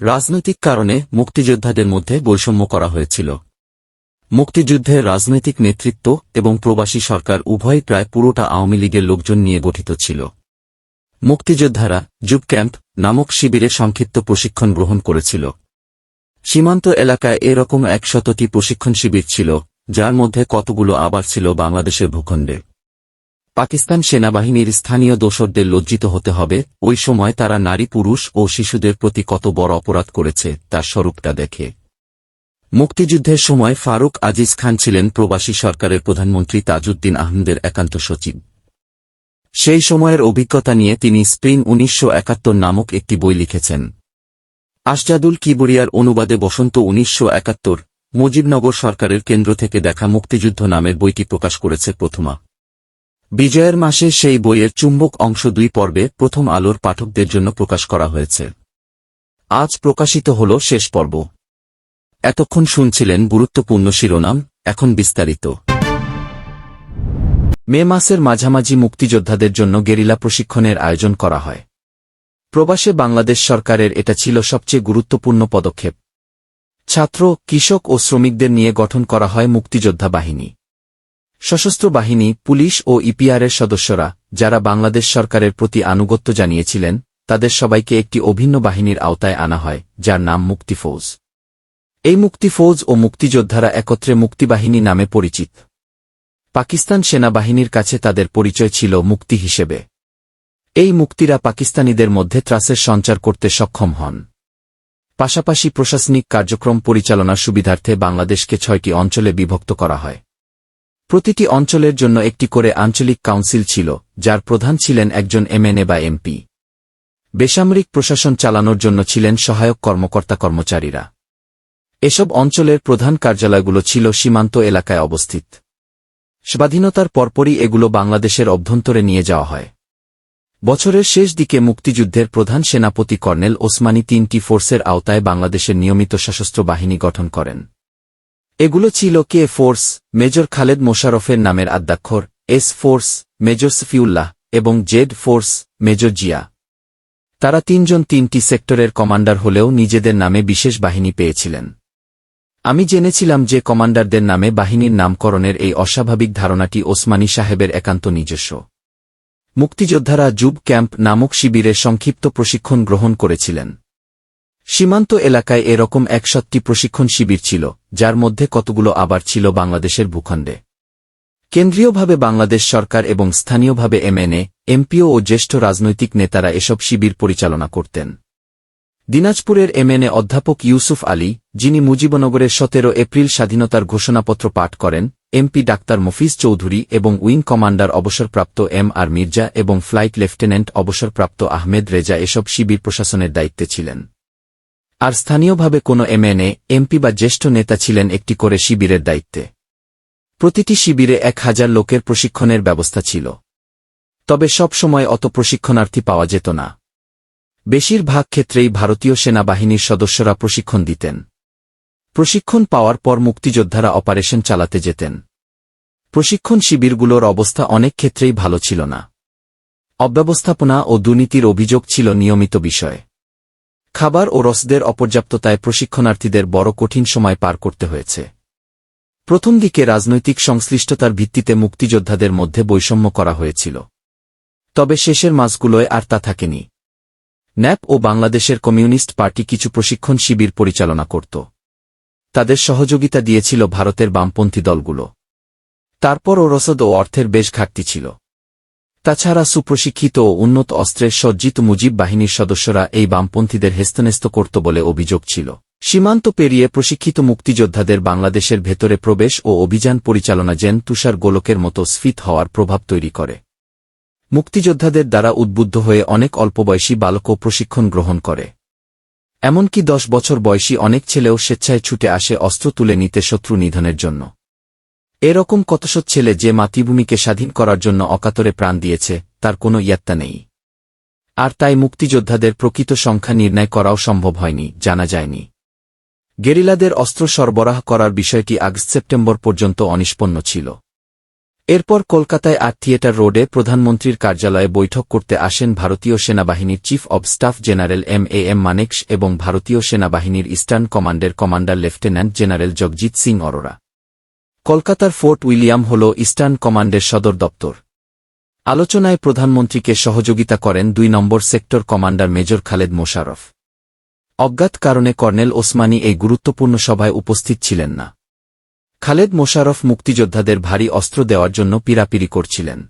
রাজনৈতিক কারণে মুক্তিযোদ্ধাদের মধ্যে বৈষম্য করা হয়েছিল। মুক্তিযুদ্ধের রাজনৈতিক নেতৃত্ব এবং প্রবাসী সরকার উভয়ই প্রায় পুরোটা আওয়ামী লীগের লোকজন নিয়ে গঠিত ছিল। মুক্তিযোদ্ধারা জুব ক্যাম্প নামক শিবিরে সংক্ষিপ্ত প্রশিক্ষণ গ্রহণ করেছিল। সীমান্ত এলাকায় এরকম একশতটি প্রশিক্ষণ শিবির ছিল, যার মধ্যে কতগুলো আবার ছিল বাংলাদেশের ভূখণ্ডে। পাকিস্তান সেনাবাহিনীর স্থানীয় দোসরদের লজ্জিত হতে হবে। ওই সময় তারা নারী, পুরুষ ও শিশুদের প্রতি কত বড় অপরাধ করেছে, তার স্বরূপটা দেখে। মুক্তিযুদ্ধের সময় ফারুক আজিজ খান ছিলেন প্রবাসী সরকারের প্রধানমন্ত্রী তাজউদ্দিন আহমদের একান্ত সচিব। সেই সময়ের অভিজ্ঞতা নিয়ে তিনি স্প্রিং উনিশশো একাত্তর নামক একটি বই লিখেছেন। আশজাদুল কিবরিয়ার অনুবাদে বসন্ত উনিশশো একাত্তর, মুজিবনগর সরকারের কেন্দ্র থেকে দেখা মুক্তিযুদ্ধ নামের বইটি প্রকাশ করেছে প্রথমা। বিজয়ের মাসে সেই বইয়ের চুম্বক অংশ দুই পর্বে প্রথম আলোর পাঠকদের জন্য প্রকাশ করা হয়েছে। আজ প্রকাশিত হল শেষ পর্ব। এতক্ষণ শুনছিলেন গুরুত্বপূর্ণ শিরোনাম, এখন বিস্তারিত। মে মাসের মাঝামাঝি মুক্তিযোদ্ধাদের জন্য গেরিলা প্রশিক্ষণের আয়োজন করা হয়। প্রবাসে বাংলাদেশ সরকারের এটা ছিল সবচেয়ে গুরুত্বপূর্ণ পদক্ষেপ। ছাত্র, কৃষক ও শ্রমিকদের নিয়ে গঠন করা হয় মুক্তিযোদ্ধা বাহিনী। সশস্ত্র বাহিনী, পুলিশ ও ইপিআরের সদস্যরা, যারা বাংলাদেশ সরকারের প্রতি আনুগত্য জানিয়েছিলেন, তাদের সবাইকে একটি অভিন্ন বাহিনীর আওতায় আনা হয়, যার নাম মুক্তিফৌজ এই মুক্তিফৌজ ও মুক্তিযোদ্ধারা একত্রে মুক্তিবাহিনী নামে পরিচিত। পাকিস্তান সেনাবাহিনীর কাছে তাদের পরিচয় ছিল মুক্তি হিসেবে। এই মুক্তিরা পাকিস্তানিদের মধ্যে ত্রাসের সঞ্চার করতে সক্ষম হন। পাশাপাশি প্রশাসনিক কার্যক্রম পরিচালনার সুবিধার্থে বাংলাদেশকে ছয়টি অঞ্চলে বিভক্ত করা হয়। প্রতিটি অঞ্চলের জন্য একটি করে আঞ্চলিক কাউন্সিল ছিল, যার প্রধান ছিলেন একজন এমএনএ বা এমপি। বেসামরিক প্রশাসন চালানোর জন্য ছিলেন সহায়ক কর্মকর্তা কর্মচারীরা। এসব অঞ্চলের প্রধান কার্যালয়গুলো ছিল সীমান্ত এলাকায় অবস্থিত। স্বাধীনতার পরপরই এগুলো বাংলাদেশের অভ্যন্তরে নিয়ে যাওয়া হয়। বছরের শেষ দিকে মুক্তিযুদ্ধের প্রধান সেনাপতি কর্নেল ওসমানী তিনটি ফোর্সের আওতায় বাংলাদেশের নিয়মিত সশস্ত্র বাহিনী গঠন করেন। এগুলো ছিল কে ফোর্স, মেজর খালেদ মোশারফের নামের আদ্যাক্ষর এস ফোর্স, মেজর সফিউল্লাহ এবং জেড ফোর্স, মেজর জিয়া। তারা তিনজন তিনটি সেক্টরের কমান্ডার হলেও নিজেদের নামে বিশেষ বাহিনী পেয়েছিলেন। আমি জেনেছিলাম যে কমান্ডারদের নামে বাহিনীর নামকরণের এই অস্বাভাবিক ধারণাটি ওসমানী সাহেবের একান্ত নিজস্ব। মুক্তিযোদ্ধারা জুব ক্যাম্প নামক শিবিরে সংক্ষিপ্ত প্রশিক্ষণ গ্রহণ করেছিলেন। সীমান্ত এলাকায় এরকম একষট্টি প্রশিক্ষণ শিবির ছিল, যার মধ্যে কতগুলো আবার ছিল বাংলাদেশের ভূখণ্ডে। কেন্দ্রীয়ভাবে বাংলাদেশ সরকার এবং স্থানীয়ভাবে এমএনএ, এমপিও ও জ্যেষ্ঠ রাজনৈতিক নেতারা এসব শিবির পরিচালনা করতেন। দিনাজপুরের এমএনএ অধ্যাপক ইউসুফ আলী, যিনি মুজিবনগরের সতেরো এপ্রিল স্বাধীনতার ঘোষণাপত্র পাঠ করেন, এমপি ডাক্তার মফিজ চৌধুরী এবং উইং কমান্ডার অবসরপ্রাপ্ত এম আর মির্জা এবং ফ্লাইট লেফটেন্যান্ট অবসরপ্রাপ্ত আহমেদ রেজা এসব শিবির প্রশাসনের দায়িত্বে ছিলেন। আর স্থানীয়ভাবে কোনো এমএনএ, এমপি বা জ্যেষ্ঠ নেতা ছিলেন একটি করে শিবিরের দায়িত্বে। প্রতিটি শিবিরে এক হাজার লোকের প্রশিক্ষণের ব্যবস্থা ছিল। তবে সব সময় অত প্রশিক্ষণার্থী পাওয়া যেত না। বেশিরভাগ ক্ষেত্রেই ভারতীয় সেনাবাহিনীর সদস্যরা প্রশিক্ষণ দিতেন। প্রশিক্ষণ পাওয়ার পর মুক্তিযোদ্ধারা অপারেশন চালাতে যেতেন। প্রশিক্ষণ শিবিরগুলোর অবস্থা অনেক ক্ষেত্রেই ভালো ছিল না। অব্যবস্থাপনা ও দুর্নীতির অভিযোগ ছিল নিয়মিত বিষয়। খাবার ও রসদের অপর্যাপ্ততায় প্রশিক্ষণার্থীদের বড় কঠিন সময় পার করতে হয়েছে। প্রথম দিকে রাজনৈতিক সংশ্লিষ্টতার ভিত্তিতে মুক্তিযোদ্ধাদের মধ্যে বৈষম্য করা হয়েছিল। তবে শেষের মাসগুলোয় আর তা থাকেনি। ন্যাপ ও বাংলাদেশের কমিউনিস্ট পার্টি কিছু প্রশিক্ষণ শিবির পরিচালনা করত। তাদের সহযোগিতা দিয়েছিল ভারতের বামপন্থী দলগুলো। তারপরও রসদ ও অর্থের বেশ ঘাটতি ছিল। তাছাড়া সুপ্রশিক্ষিত ও উন্নত অস্ত্রের সজ্জিত মুজিব বাহিনীর সদস্যরা এই বামপন্থীদের হেস্তনেস্ত করত বলে অভিযোগ ছিল। সীমান্ত পেরিয়ে প্রশিক্ষিত মুক্তিযোদ্ধাদের বাংলাদেশের ভেতরে প্রবেশ ও অভিযান পরিচালনা যেন তুষার গোলকের মতো স্ফীত হওয়ার প্রভাব তৈরি করে। মুক্তিযোদ্ধাদের দ্বারা উদ্বুদ্ধ হয়ে অনেক অল্পবয়সী বালকও প্রশিক্ষণ গ্রহণ করে। এমনকি দশ বছর বয়সী অনেক ছেলেও স্বেচ্ছায় ছুটে আসে অস্ত্র তুলে নিতে শত্রু নিধনের জন্য। এরকম কতশত ছেলে যে মাতৃভূমিকে স্বাধীন করার জন্য অকাতরে প্রাণ দিয়েছে, তার কোনো ইয়াত্তা নেই। আর তাই মুক্তিযোদ্ধাদের প্রকৃত সংখ্যা নির্ণয় করাও সম্ভব হয়নি, জানা যায়নি। গেরিলাদের অস্ত্র সরবরাহ করার বিষয়টি আগস্ট সেপ্টেম্বর পর্যন্ত অনিষ্পন্ন ছিল। এরপর কলকাতায় আট থিয়েটার রোডে প্রধানমন্ত্রীর কার্যালয়ে বৈঠক করতে আসেন ভারতীয় সেনাবাহিনীর chief of staff general M A M Manekshaw এবং ভারতীয় সেনাবাহিনীর ইস্টার্ন কমান্ডের commander lieutenant general Jagjit Singh Aurora. কলকাতার ফোর্ট উইলিয়াম হল ইস্টার্ন কমান্ডের সদর দপ্তর। আলোচনায় প্রধানমন্ত্রীকে সহযোগিতা করেন দুই নম্বর sector commander major Khaled Musharraf অজ্ঞাত কারণে কর্নেল ওসমানী এই গুরুত্বপূর্ণ সভায় উপস্থিত ছিলেন না। খালেদ মোশারফ মুক্তিযোদ্ধাদের ভারী অস্ত্র দেওয়ার জন্য পিরাপিরি করছিলেন।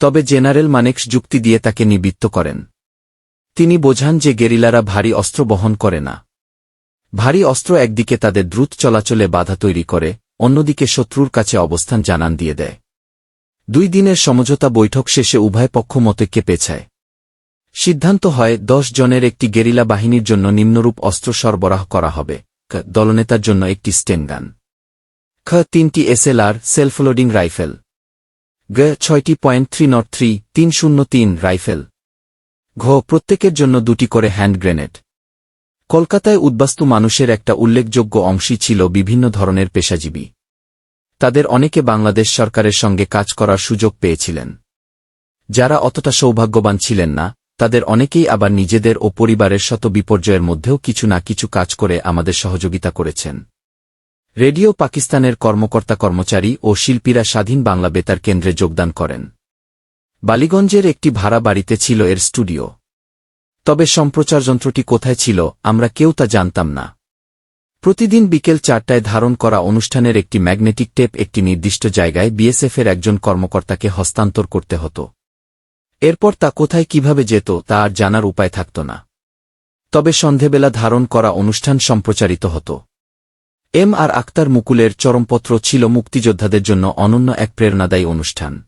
তবে জেনারেল মানেকস যুক্তি দিয়ে তাকে নিবৃত্ত করেন। তিনি বোঝান যে গেরিলারা ভারী অস্ত্র বহন করে না। ভারী অস্ত্র একদিকে তাদের দ্রুত চলাচলে বাধা তৈরি করে অন্যদিকে শত্রুর কাছে অবস্থান জানান দিয়ে দেয়। দুই দিনের সমঝোতা বৈঠক শেষে উভয় পক্ষ মতৈক্যে পেছায় সিদ্ধান্ত হয়, দশ জনের একটি গেরিলা বাহিনীর জন্য নিম্নরূপ অস্ত্র সরবরাহ করা হবে। দলনেতার জন্য একটি স্টেনগান। খ, তিনটি এসএলআর সেলফ লোডিং রাইফেল। গ, ছয়টি পয়েন্ট থ্রি নট থ্রি, তিন শূন্য তিন রাইফেল। ঘ, প্রত্যেকের জন্য দুটি করে হ্যান্ড গ্রেনেড। কলকাতায় উদ্বাস্তু মানুষের একটা উল্লেখযোগ্য অংশই ছিল বিভিন্ন ধরনের পেশাজীবী। তাদের অনেকে বাংলাদেশ সরকারের সঙ্গে কাজ করার সুযোগ পেয়েছিলেন। যারা অতটা সৌভাগ্যবান ছিলেন না, তাদের অনেকেই আবার নিজেদের ও পরিবারের শত বিপর্যয়ের মধ্যেও কিছু না কিছু কাজ করে আমাদের সহযোগিতা করেছেন। রেডিও পাকিস্তানের কর্মকর্তা কর্মচারী ও শিল্পীরা স্বাধীন বাংলা বেতার কেন্দ্রে যোগদান করেন। বালিগঞ্জের একটি ভাড়া বাড়িতে ছিল এর স্টুডিও। তবে সম্প্রচার যন্ত্রটি কোথায় ছিল, আমরা কেউ তা জানতাম না। প্রতিদিন বিকেল চারটায় ধারণ করা অনুষ্ঠানের একটি ম্যাগনেটিক টেপ একটি নির্দিষ্ট জায়গায় বিএসএফের একজন কর্মকর্তাকে হস্তান্তর করতে হতো। এরপর তা কোথায় কীভাবে যেত, তা আর জানার উপায় থাকত না। তবে সন্ধেবেলা ধারণ করা অনুষ্ঠান সম্প্রচারিত হতো। এম আর আক্তার মুকুলের চরমপত্র ছিল মুক্তিযোদ্ধাদের জন্য অনন্য এক প্রেরণাদায়ী অনুষ্ঠান।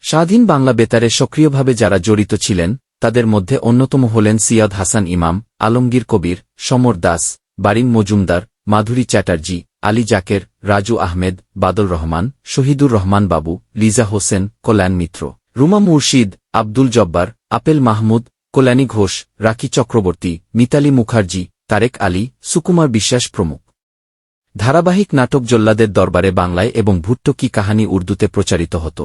স্বাধীন বাংলা বেতারে সক্রিয়ভাবে যারা জড়িত ছিলেন তাদের মধ্যে অন্যতম হলেন সিয়াদ হাসান ইমাম, আলমগীর কবির, সমর দাস, বারিম মজুমদার, মাধুরী চ্যাটার্জি, আলী জাকের, রাজু আহমেদ, বাদল রহমান, শহীদুর রহমান বাবু, লিজা হোসেন, কল্যাণ মিত্র, রুমা মুর্শিদ, আব্দুল জব্বার, আপেল মাহমুদ, কল্যাণী ঘোষ, রাকি চক্রবর্তী, মিতালি মুখার্জি, তারেক আলী, সুকুমার বিশ্বাস প্রমুখ। ধারাবাহিক নাটক জল্লাদের দরবারে বাংলায় এবং ভুট্টো কি কাহানি উর্দুতে প্রচারিত হতো।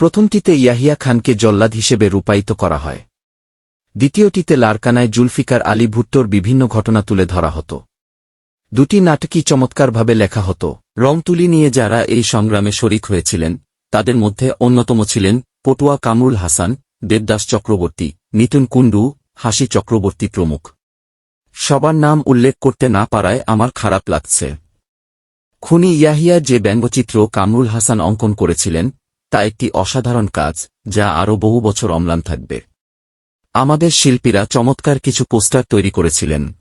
প্রথমটিতে ইয়াহিয়া খানকে জল্লাদ হিসেবে রূপায়িত করা হয়। দ্বিতীয়টিতে লারকানায় জুলফিকার আলী ভুট্টোর বিভিন্ন ঘটনা তুলে ধরা হতো। দুটি নাটকই চমৎকারভাবে লেখা হতো। রং তুলি নিয়ে যারা এই সংগ্রামে শরিক হয়েছিলেন, তাদের মধ্যে অন্যতম ছিলেন পটুয়া কামরুল হাসান, দেবদাস চক্রবর্তী, নিতুন কুণ্ডু, হাসি চক্রবর্তী প্রমুখ। সবার নাম উল্লেখ করতে না পারায় আমার খারাপ লাগছে। খুনি ইয়াহিয়া যে ব্যঙ্গচিত্র কামরুল হাসান অঙ্কন করেছিলেন তা একটি অসাধারণ কাজ, যা আরও বহু বছর অম্লান থাকবে। আমাদের শিল্পীরা চমৎকার কিছু পোস্টার তৈরি করেছিলেন।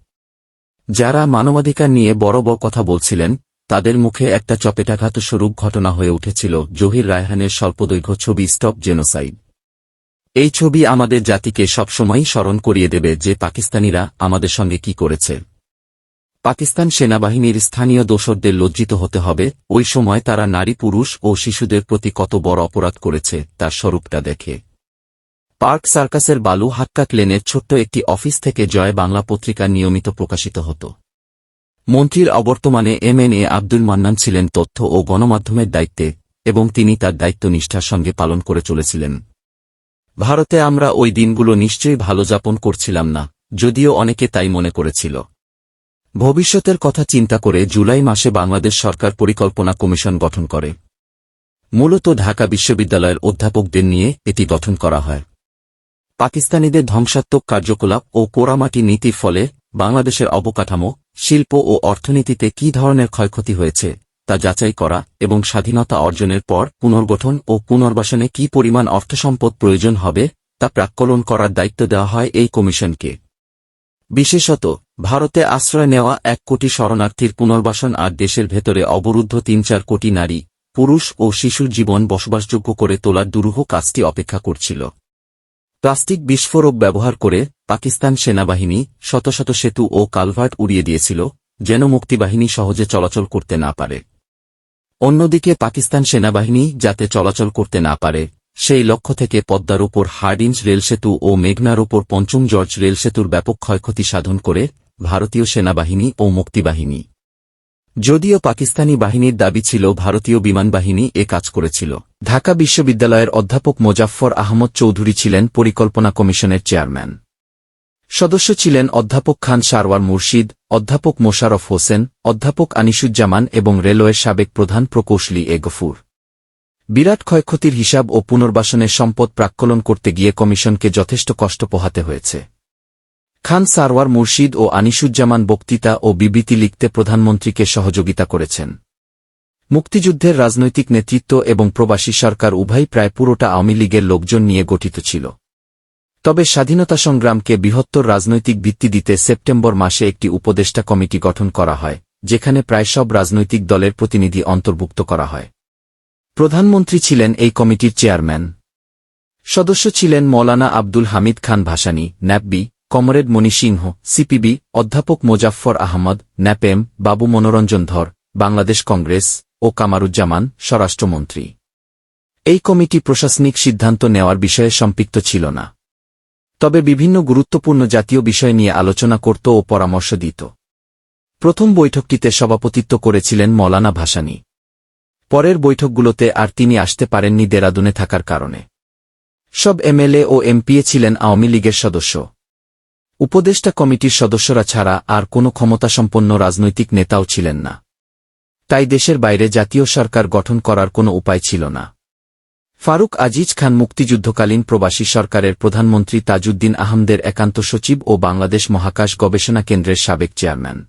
যারা মানবাধিকার নিয়ে বড় বড় কথা বলছিলেন, তাদের মুখে একটা চপেটাঘাত স্বরূপ ঘটনা হয়ে উঠেছিল, জহির রায়হানের স্বল্পদৈর্ঘ্য ছবি স্টপ জেনোসাইড। এই ছবি আমাদের জাতিকে সবসময়ই স্মরণ করিয়ে দেবে যে পাকিস্তানিরা আমাদের সঙ্গে কি করেছে। পাকিস্তান সেনাবাহিনীর স্থানীয় দোসরদের লজ্জিত হতে হবে, ওই সময় তারা নারী, পুরুষ ও শিশুদের প্রতি কত বড় অপরাধ করেছে, তার স্বরূপটা দেখে। পার্ক সার্কাসের বালু হাক্কা ক্লেনের ছোট্ট একটি অফিস থেকে জয় বাংলা পত্রিকা নিয়মিত প্রকাশিত হতো। মন্ত্রীর অবর্তমানে M N A Abdul Mannan ছিলেন তথ্য ও গণমাধ্যমের দায়িত্বে, এবং তিনি তার দায়িত্ব নিষ্ঠার সঙ্গে পালন করে চলেছিলেন। ভারতে আমরা ওই দিনগুলো নিশ্চয়ই ভালো যাপন করছিলাম না, যদিও অনেকে তাই মনে করেছিল। ভবিষ্যতের কথা চিন্তা করে জুলাই মাসে বাংলাদেশ সরকার পরিকল্পনা কমিশন গঠন করে। মূলত ঢাকা বিশ্ববিদ্যালয়ের অধ্যাপকদের নিয়ে এটি গঠন করা হয়। পাকিস্তানিদের ধ্বংসাত্মক কার্যকলাপ ও পোড়ামাটি নীতির ফলে বাংলাদেশের অবকাঠামো, শিল্প ও অর্থনীতিতে কি ধরনের ক্ষয়ক্ষতি হয়েছে, তা যাচাই করা এবং স্বাধীনতা অর্জনের পর পুনর্গঠন ও পুনর্বাসনে কি পরিমাণ অর্থসম্পদ প্রয়োজন হবে, তা প্রাক্কলন করার দায়িত্ব দেওয়া হয় এই কমিশনকে। বিশেষত ভারতে আশ্রয় নেওয়া এক কোটি শরণার্থীর পুনর্বাসন আর দেশের ভেতরে অবরুদ্ধ তিন চার কোটি নারী, পুরুষ ও শিশুর জীবন বসবাসযোগ্য করে তোলার দুরূহ কাজটি অপেক্ষা করছিল। প্লাস্টিক বিস্ফোরক ব্যবহার করে পাকিস্তান সেনাবাহিনী শত শত সেতু ও কালভার্ট উড়িয়ে দিয়েছিল, যেন মুক্তিবাহিনী সহজে চলাচল করতে না পারে। অন্যদিকে পাকিস্তান সেনাবাহিনী যাতে চলাচল করতে না পারে, সেই লক্ষ্য থেকে পদ্মার ওপর হার্ডিঞ্জ রেলসেতু ও মেঘনার ওপর পঞ্চম জর্জ রেলসেতুর ব্যাপক ক্ষয়ক্ষতি সাধন করে ভারতীয় সেনাবাহিনী ও মুক্তিবাহিনী। যদিও পাকিস্তানি বাহিনীর দাবি ছিল ভারতীয় বিমান বাহিনী এ কাজ করেছিল। ঢাকা বিশ্ববিদ্যালয়ের অধ্যাপক মোজাফফর আহমদ চৌধুরী ছিলেন পরিকল্পনা কমিশনের চেয়ারম্যান। সদস্য ছিলেন অধ্যাপক খান সারওয়ার মুর্শিদ, অধ্যাপক মোশারফ হোসেন, অধ্যাপক আনিসুজ্জামান এবং রেলওয়ের সাবেক প্রধান প্রকৌশলী এ গফুর। বিরাট ক্ষয়ক্ষতির হিসাব ও পুনর্বাসনের সম্পদ প্রাক্কলন করতে গিয়ে কমিশনকে যথেষ্ট কষ্ট পোহাতে হয়েছে। খান সারওয়ার মুর্শিদ ও আনিসুজ্জামান বক্তৃতা ও বিবৃতি লিখতে প্রধানমন্ত্রীকে সহযোগিতা করেছেন। মুক্তিযুদ্ধের রাজনৈতিক নেতৃত্ব এবং প্রবাসী সরকার উভয় প্রায় পুরোটা আওয়ামী লীগের লোকজন নিয়ে গঠিত ছিল। তবে স্বাধীনতা সংগ্রামকে বৃহত্তর রাজনৈতিক ভিত্তি দিতে সেপ্টেম্বর মাসে একটি উপদেষ্টা কমিটি গঠন করা হয়, যেখানে প্রায় সব রাজনৈতিক দলের প্রতিনিধি অন্তর্ভুক্ত করা হয়। প্রধানমন্ত্রী ছিলেন এই কমিটির চেয়ারম্যান। সদস্য ছিলেন মৌলানা আব্দুল হামিদ খান ভাসানী, ন্যাপবি কমরেড মণি সিংহ, সিপিবি, অধ্যাপক মোজাফফর আহমদ, ন্যাপেম, বাবু মনোরঞ্জন ধর, বাংলাদেশ কংগ্রেস ও কামারুজ্জামান, স্বরাষ্ট্রমন্ত্রী। এই কমিটি প্রশাসনিক সিদ্ধান্ত নেওয়ার বিষয়ে সম্পৃক্ত ছিল না। তবে বিভিন্ন গুরুত্বপূর্ণ জাতীয় বিষয় নিয়ে আলোচনা করত ও পরামর্শ দিত। প্রথম বৈঠকটিতে সভাপতিত্ব করেছিলেন মৌলানা ভাসানী। পরের বৈঠকগুলোতে আর তিনি আসতে পারেননি দেরাদুনে থাকার কারণে। সব এমএলএ ও এমপিএ ছিলেন আওয়ামী লীগের সদস্য। উপদেষ্টা কমিটির সদস্যরা ছাড়া আর কোনো ক্ষমতাসম্পন্ন রাজনৈতিক নেতাও ছিলেন না। তাই দেশের বাইরে জাতীয় সরকার গঠন করার কোনো উপায় ছিল না। ফারুক আজিজ খান মুক্তিযুদ্ধকালীন প্রবাসী সরকারের প্রধানমন্ত্রী তাজউদ্দিন আহমদের একান্ত সচিব ও বাংলাদেশ মহাকাশ গবেষণা কেন্দ্রের সাবেক চেয়ারম্যান।